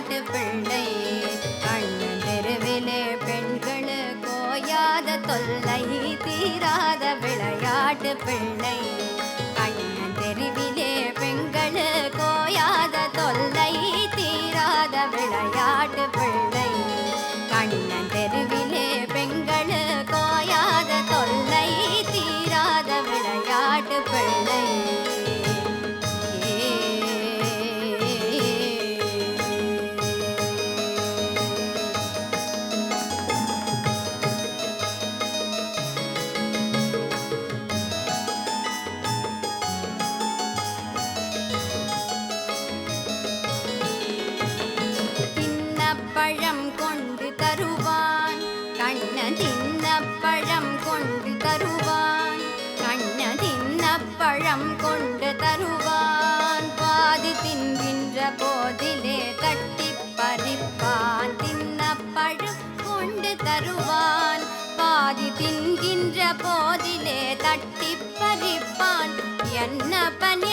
நாட்டு பிள்ளை. கண்ணன் தெருவிலே பெண்களு கோயாத தொல்லை தீராத விளையாட்டு பிள்ளை. கண்ணன் தெருவிலே பெண்களு கோயாத தொல்லை தீராத விளையாட்டு பிள்ளை. தருவான். பாதி தின்கின்ற போதிலே தட்டி பறிப்பான். என்ன பனி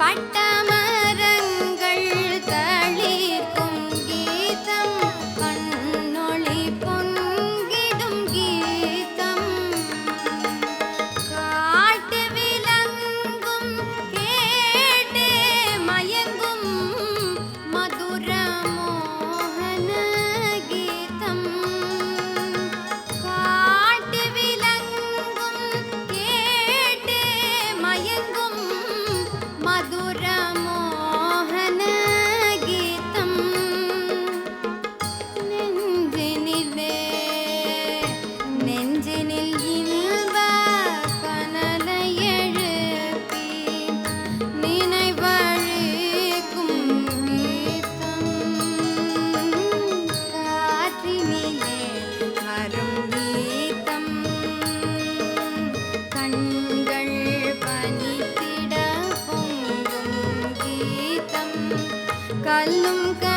பட்ட கல்லும் க